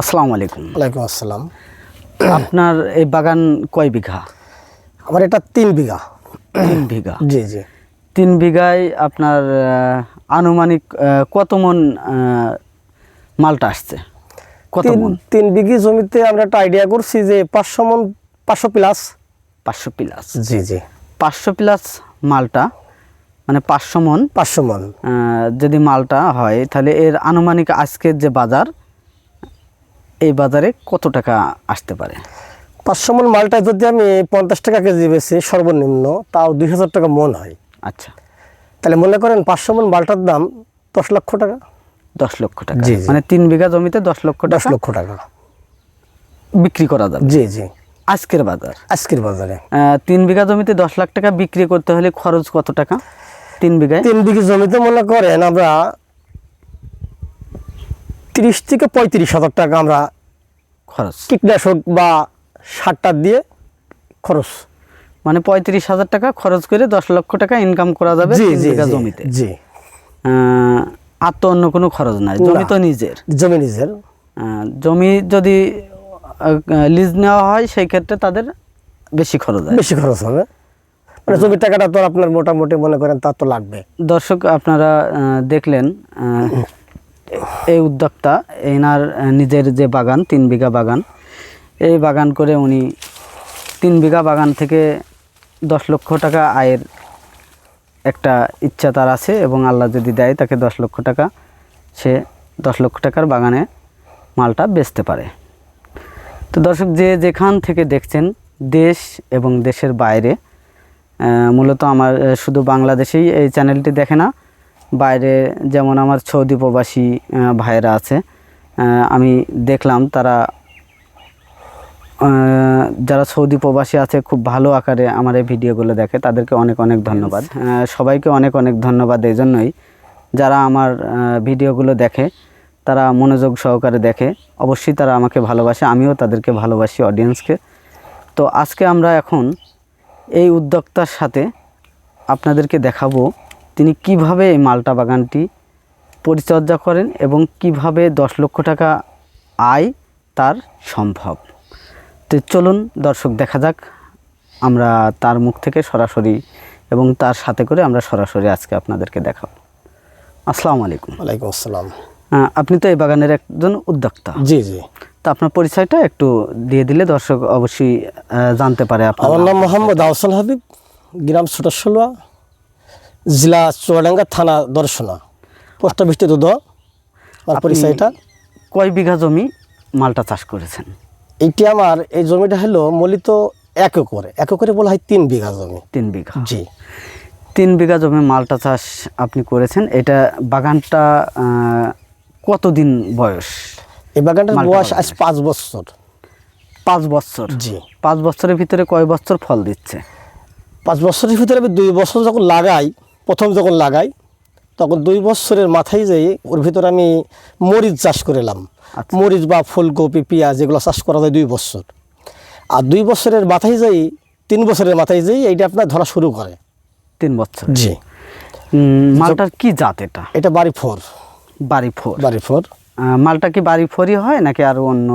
আসসালামু আলাইকুম। ওয়ালাইকুম আসসালাম। আপনার এই বাগান কয় বিঘা? আমার এটা তিন বিঘা। তিন বিঘা? জি জি। তিন বিঘায় আপনার আনুমানিক কত মন মালটা আসছে? কত তিন মন? তিন বিঘি জমিতে আমরা একটা আইডিয়া করছি যে পাঁচশো মন পাঁচশো প্লাস পাঁচশো প্লাস জি জি। পাঁচশো প্লাস মালটা মানে পাঁচশো মন পাঁচশো মন। যদি মালটা হয় তাহলে এর আনুমানিক আজকের যে বাজার এই বাজারে কত টাকা আসতে পারে? পাঁচশো মন মালটা যদি আমি পঞ্চাশ টাকা কেজি বেশি সর্বনিম্ন তাও দুই হাজার টাকা মন হয়। আচ্ছা। তাহলে মনে করেন পাঁচশো মন মালটার দাম দশ লক্ষ টাকা। দশ লক্ষ টাকা। জি। মানে তিন বিঘা জমিতে দশ লক্ষ দশ লক্ষ টাকা। বিক্রি করা যাবে। জি জি। আজকের বাজার? আজকের বাজারে। তিন বিঘা জমিতে দশ লাখ টাকা বিক্রি করতে হলে খরচ কত টাকা? তিন বিঘায়? তিন বিঘি জমিতে মনে করেন আমরা তিরিশ থেকে পঁয়ত্রিশ হাজার টাকা আমরা খরচ। কীটনাশক বা সারটা দিয়ে খরচ। মানে পঁয়ত্রিশ হাজার টাকা খরচ করে দশ লক্ষ টাকা ইনকাম করা যাবে জমিতে। জি। আর তো অন্য কোনো খরচ নাই জমি তো নিজের। জমি নিজের। জমি যদি লিজ নেওয়া হয় সেই ক্ষেত্রে তাদের বেশি খরচ হয়। বেশি খরচ হবে। মানে জমির টাকাটা তো আপনার মোটামুটি মনে করেন তা তো লাগবে। দর্শক আপনারা দেখলেন এই উদ্যোক্তা, এনার নিজের যে বাগান, তিন বিঘা বাগান, এই বাগান করে উনি তিন বিঘা বাগান থেকে দশ লক্ষ টাকা আয়ের একটা ইচ্ছা তার আছে এবং আল্লাহ যদি দেয় তাকে দশ লক্ষ টাকা, সে দশ লক্ষ টাকার বাগানে মালটা বেচতে পারে। তো দর্শক, যে যেখান থেকে দেখছেন, দেশ এবং দেশের বাইরে মূলত আমার শুধু বাংলাদেশেই এই চ্যানেলটি দেখে না বাইরে যেমন আমার সৌদি প্রবাসী ভাইয়েরা আছে আমি দেখলাম তারা যারা সৌদি প্রবাসী আছে খুব ভালো আকারে আমার এই ভিডিওগুলো দেখে তাদেরকে অনেক অনেক ধন্যবাদ। সবাইকে অনেক অনেক ধন্যবাদ এই জন্যই। যারা আমার ভিডিওগুলো দেখে তারা মনোযোগ সহকারে দেখে অবশ্যই তারা আমাকে ভালোবাসে আমিও তাদেরকে ভালোবাসি অডিয়েন্সকে তো আজকে আমরা এখন এই উদ্যোক্তার সাথে আপনাদেরকে দেখাবো তিনি কীভাবে এই মালটা বাগানটি পরিচর্যা করেন এবং কীভাবে দশ লক্ষ টাকা আয় তার সম্ভব? তো চলুন দর্শক দেখা যাক। আমরা তার মুখ থেকে সরাসরি এবং তার সাথে করে আমরা সরাসরি আজকে আপনাদেরকে দেখাবো। আসসালামু আলাইকুম। ওয়ালাইকুম আসসালাম। আপনি তো এই বাগানের একজন উদ্যোক্তা। জি জি। তো আপনার পরিচয়টা একটু দিয়ে দিলে দর্শক অবশ্যই জানতে পারে আপনার আমার নাম। মোহাম্মদ আহসান হাবিব গ্রাম ছোটাশলুয়া জেলা চুয়াডাঙ্গা থানা দর্শনা পোস্ট অফিস দুধ আমার পরিচয়টা কয় বিঘা জমি মালটা চাষ করেছেন? এইটি আমার এই জমিটা হলো মূলত এক একরে। এক একরে বলা হয় তিন বিঘা জমি। তিন বিঘা। জি। তিন বিঘা জমি মালটা চাষ আপনি করেছেন। এটা বাগানটা কতদিন বয়স? এই বাগানটার বয়স আজ পাঁচ বছর। পাঁচ বছর? জি। পাঁচ বছরের ভিতরে কয় বছর ফল দিচ্ছে? পাঁচ বছরের ভিতরে আমি দুই বছর যখন লাগাই প্রথম যখন লাগাই তখন দুই বছরের মাথায় যাই ওর ভিতরে আমি মরিচ চাষ করেলাম আচ্ছা। মরিচ বা ফুলকপি পেঁয়াজ এগুলো চাষ করা যায় দুই বছর। আর দুই বছরের মাথায় যাই তিন বছরের মাথায় যাই এইটা আপনার ধরা শুরু করে। তিন বছর। জি। মালটার কি জাত এটা? এটা বাড়ি ফোর। বাড়ি ফোর। বাড়ি ফোর। মালটা কি বাড়ি ফোরই হয় নাকি আরও অন্য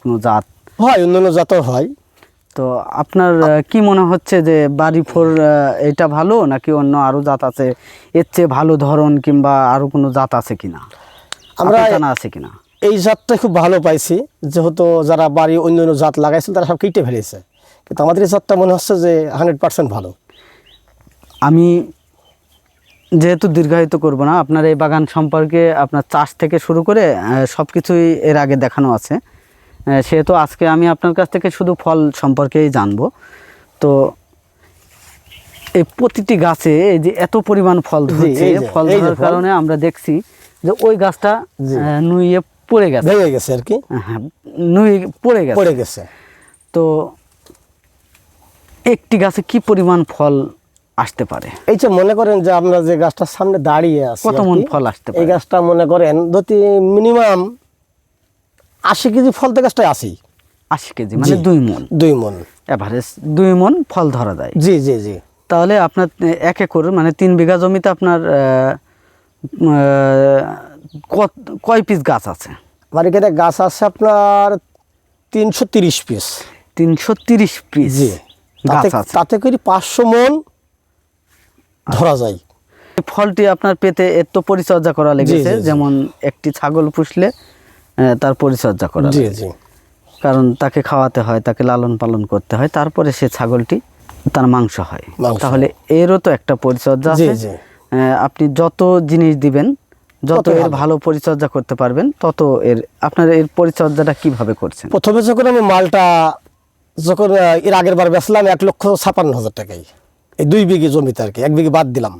কোনো জাত? হয় অন্যান্য জাতও হয়। তো আপনার কি মনে হচ্ছে যে বাড়ি ফোর এটা ভালো নাকি অন্য আরও জাত আছে? এর চেয়ে ভালো ধরন কিংবা আরও কোনো জাত আছে কিনা? আমরা জানা আছে কিনা? এই জাতটা খুব ভালো পাইছি যেহেতু যারা বাড়ি অন্য অন্য জাত লাগাইছেন তারা সব কেটে ফেলেছে। কিন্তু আমাদের এই জাতটা মনে হচ্ছে যে হান্ড্রেড পার্সেন্ট ভালো। আমি যেহেতু দীর্ঘায়িত করব না আপনার এই বাগান সম্পর্কে আপনার চাষ থেকে শুরু করে সব কিছুই এর আগে দেখানো আছে। সেহেতু আজকে আমি আপনার কাছ থেকে শুধু ফল সম্পর্কেই জানব। তো এই প্রতিটি গাছে যে এত পরিমাণ ফল ধরছে ফল ধরার কারণে আমরা দেখছি যে ওই গাছটা। নুইয়ে পড়ে গেছে। ভেঙে গেছে আর কি। হ্যাঁ নুয়ে পড়ে গেছে। পড়ে গেছে। তো একটি গাছে কি পরিমাণ ফল আসতে পারে? এই যে মনে করেন যে আমরা যে গাছটার সামনে দাঁড়িয়ে আছি কত মন ফল আসতে পারে? এই গাছটা মনে করেন যদি মিনিমাম আশি কেজি ফল তো গাছটায় আসি আশি কেজি মানে দুই মন। দুই মন। এভারেজ দুই মন ফল ধরা যায়। জি জি জি। তাহলে আপনার এক একর মানে তিন বিঘা জমিতে আপনার কয় পিস গাছ আছে? আমার এখানে গাছ আছে আপনার তিনশো তিরিশ পিস তিনশো তিরিশ পিস জি। তাতে করে পাঁচশো মন ধরা যায়। ফলটি আপনার পেতে এর তো পরিচর্যা করা লেগেছে। যেমন একটি ছাগল পুষলে তার পরিচর্যা করা জি জি। কারণ তাকে খাওয়াতে হয় তাকে লালন পালন করতে হয় তারপরে সে ছাগলটি তার মাংস হয়। তাহলে এরও তো একটা পরিচর্যা আছে। আপনি যত জিনিস দিবেন যত এর ভালো। ভালো পরিচর্যা করতে পারবেন তত এর আপনার এর পরিচর্যাটা কীভাবে করছেন? প্রথমে যখন আমি মালটা যখন এর আগের বার বেচলাম এক লক্ষ ছাপান্ন হাজার টাকায়। এই দুই বিঘে জমিতে আর কি এক বিঘে বাদ দিলাম।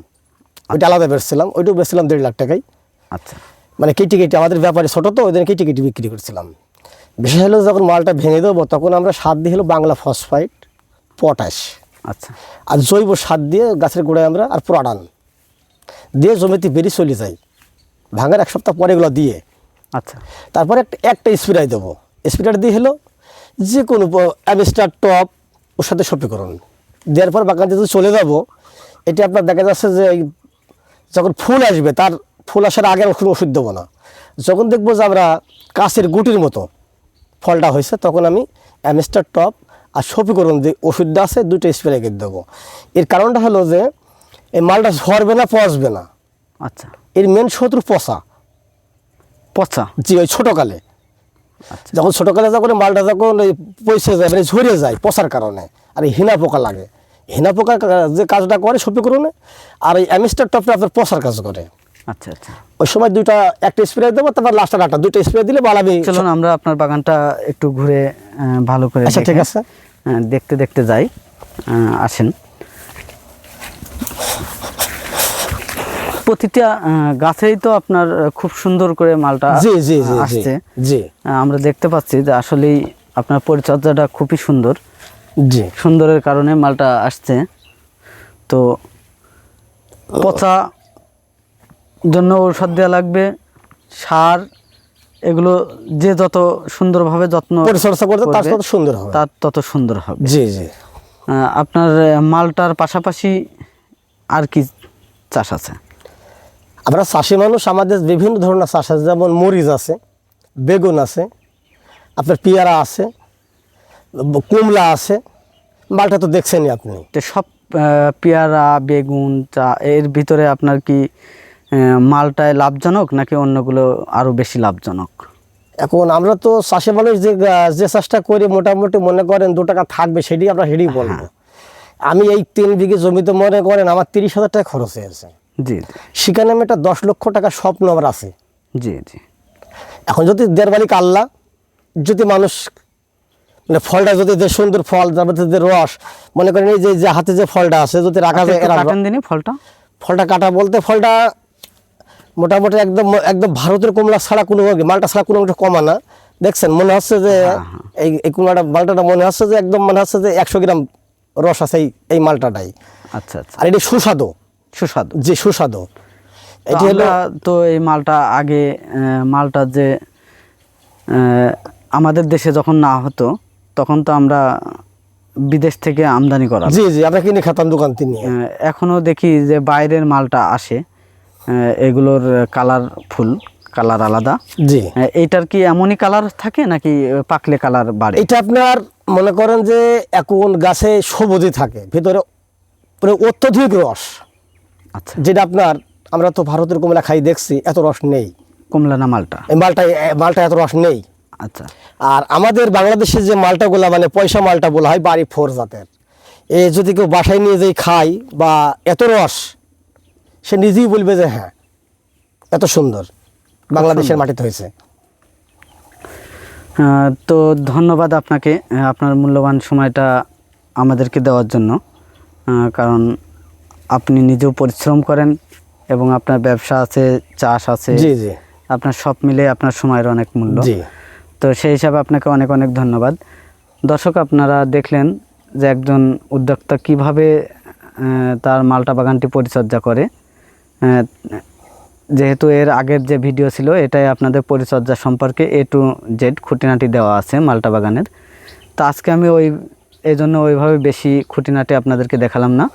ওইটা আলাদা বেচছিলাম ওইটাও বেচছিলাম দেড় লাখ টাকায়। আচ্ছা। মানে কেটে কেটে আমাদের ব্যাপারে ছোটো তো ওই দিন কেটে কেটে বিক্রি করছিলাম। বিশেষ হলো যখন মালটা ভেঙে দেবো তখন আমরা সার দিয়ে হলো বাংলা ফসফাইট পটাশ আচ্ছা। আর জৈব সার দিয়ে গাছের গোড়ায় আমরা আর পোড়াডান দিয়ে জমিতে বেরিয়ে চলে যাই। ভাঙার এক সপ্তাহ পরে এগুলো দিয়ে। আচ্ছা। তারপরে একটা একটা স্প্রে দেবো। স্প্রেটার দিয়ে হলো যে কোনো অ্যামিস্টার টপ ওর সাথে সপি করুন। দেওয়ার পর বাগান যদি চলে যাব এটা আপনার দেখা যাচ্ছে যে যখন ফুল আসবে তার ফুল আসার আগে আর কোনো ওষুধ দেবো না যখন দেখব যে আমরা কাছের গুটির মতো ফলটা হয়েছে তখন আমি অ্যামিস্টার টপ আর সপি করুন যে ওষুধটা আছে দুটো স্প্রে রেখে দেবো। এর কারণটা হলো যে এই মালটা ঝরবে না পচবে না। আচ্ছা। এর মেন শত্রু পচা। পচা? জি ওই ছোটোকালে। আচ্ছা। যখন ছোটোকালে যখন মালটা যখন ওই পয়সে যায় মানে ঝরে যায় পচার কারণে আর এই হিনা পোকা লাগে। হিনা পোকা যে কাজটা করে সপি করুন আর এই অ্যামিস্টার টপটা আপনার পচার কাজ করে। আচ্ছা আচ্ছা। ওই সময় দুইটা একটা স্প্রে দেবো তারপর লাস্টের একটা দুইটা স্প্রে দিলে বালাবি চলুন আমরা আপনার বাগানটা একটু ঘুরে ভালো করে আচ্ছা, ঠিক আছে। দেখতে দেখতে যাই। আসেন। প্রতিটা গাছেই তো আপনার খুব সুন্দর করে মালটা জি জি জি আসছে। জি। আমরা দেখতে পাচ্ছি যে আসলেই আপনার পরিচর্যাটা খুবই সুন্দর। জি। সুন্দরের কারণে মালটা আসছে। তো পচা জন্য ঔষধ দেওয়া লাগবে সার এগুলো যে যত সুন্দরভাবে যত্ন পরিচর্যা করতে তার করবে, তত সুন্দর হবে। তার তত সুন্দর হবে। জি জি। আপনার মালটার পাশাপাশি আর কি চাষ আছে? আমরা চাষি মানুষ আমাদের বিভিন্ন ধরনের চাষ আছে যেমন মরিচ আছে বেগুন আছে আপনার পেয়ারা আছে কুমলা আছে মালটা তো দেখছেনই আপনি। তো সব পেয়ারা বেগুন চা এর ভিতরে আপনার কি মালটায় লাভজনক নাকি অন্যগুলো আরও বেশি লাভজনক? এখন আমরা তো চাষে মানুষ যে যে চাষটা করি মোটামুটি মনে করেন দু টাকা থাকবে সেটি আমরা সেটাই বলব। আমি এই তিন বিঘে জমিতে মনে করেন আমার তিরিশ হাজার টাকা খরচ হয়েছে জি। সেখানে আমি একটা দশ লক্ষ টাকা স্বপ্ন আমার আছে। জি জি। এখন যদি দেড় বাড়ি কাল্লা যদি মানুষ মানে ফলটা যদি যে সুন্দর ফল তারপর যে রস মনে করেন এই যে হাতে যে ফলটা আছে যদি রাখা যায় ফলটা। ফলটা কাটা বলতে ফলটা মোটামুটি একদম একদম ভারতের কমলা ছাড়া কোনো মালটা ছাড়া কোনো কমা না। দেখছেন মনে হচ্ছে যে এই এই কুমড়াটা মালটাটা মনে হচ্ছে যে একদম মনে হচ্ছে যে একশো গ্রাম রস আছে এই এই মালটাটাই। আচ্ছা আচ্ছা। আর এটি সুস্বাদু। সুস্বাদু। যে সুস্বাদু। এটি হলো তো এই মালটা আগে মালটা যে আমাদের দেশে যখন না হতো তখন তো আমরা বিদেশ থেকে আমদানি করা জি জি আমরা কিনে খেতাম দোকান তিনি এখনও দেখি যে বাইরের মালটা আসে। এগুলোর কালার ফুল কালার আলাদা। জি। আহ, এইটার কি এমনই কালার থাকে নাকি পাকলে কালার বাড়ে? এটা আপনার মনে করেন যে এখন গাছে সবুজই থাকে ভিতরে পুরো অত্যধিক রস। আচ্ছা। যেটা আপনার আমরা তো ভারতের কমলা খাই দেখছি এত রস নেই। কমলা না মালটা? মালটা মালটা এত রস নেই। আচ্ছা। আর আমাদের বাংলাদেশের যে মালটাগুলা মানে পয়সা মালটা বলা হয় বাড়ি ফোর জাতের। এ যদি কেউ বাসায় নিয়ে যেই খায় বা এত রস সে নিজেই বলবে যে হ্যাঁ এত সুন্দর। বাংলাদেশের মাটিতে হয়েছে। তো ধন্যবাদ আপনাকে আপনার মূল্যবান সময়টা আমাদেরকে দেওয়ার জন্য। কারণ আপনি নিজেও পরিশ্রম করেন এবং আপনার ব্যবসা আছে চাষ আছে। আপনার সব মিলে আপনার সময়ের অনেক মূল্য। তো সেই হিসাবে আপনাকে অনেক অনেক ধন্যবাদ। দর্শক আপনারা দেখলেন যে একজন উদ্যোক্তা কীভাবে তার মালটা বাগানটি পরিচর্যা করে। যেহেতু এর আগের যে ভিডিও ছিল, এটাই আপনাদের পরিচর্যা সম্পর্কে এ টু জেড খুঁটিনাটি দেওয়া আছে মালটা বাগানের। তো আজকে আমি ওই, এই জন্য ওইভাবে বেশি খুঁটিনাটি আপনাদেরকে দেখালাম না।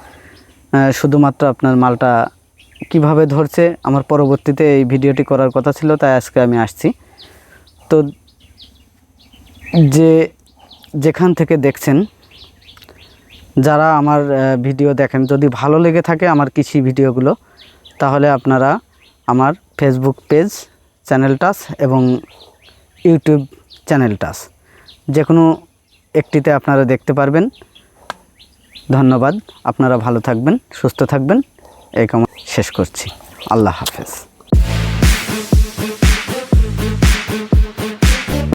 শুধুমাত্র আপনার মালটা কীভাবে ধরছে, আমার পরবর্তীতে এই ভিডিওটি করার কথা ছিল, তাই আজকে আমি আসছি। তো যে, যেখান থেকে দেখছেন, যারা আমার ভিডিও দেখেন, যদি ভালো লেগে থাকে আমার কৃষি ভিডিওগুলো তাহলে আপনারা আমার ফেসবুক পেজ চ্যানেলটাস এবং ইউটিউব চ্যানেলটাস যে কোনো একটিতে আপনারা দেখতে পারবেন। ধন্যবাদ। আপনারা ভালো থাকবেন, সুস্থ থাকবেন। এই কাম শেষ করছি। আল্লাহ হাফেজ।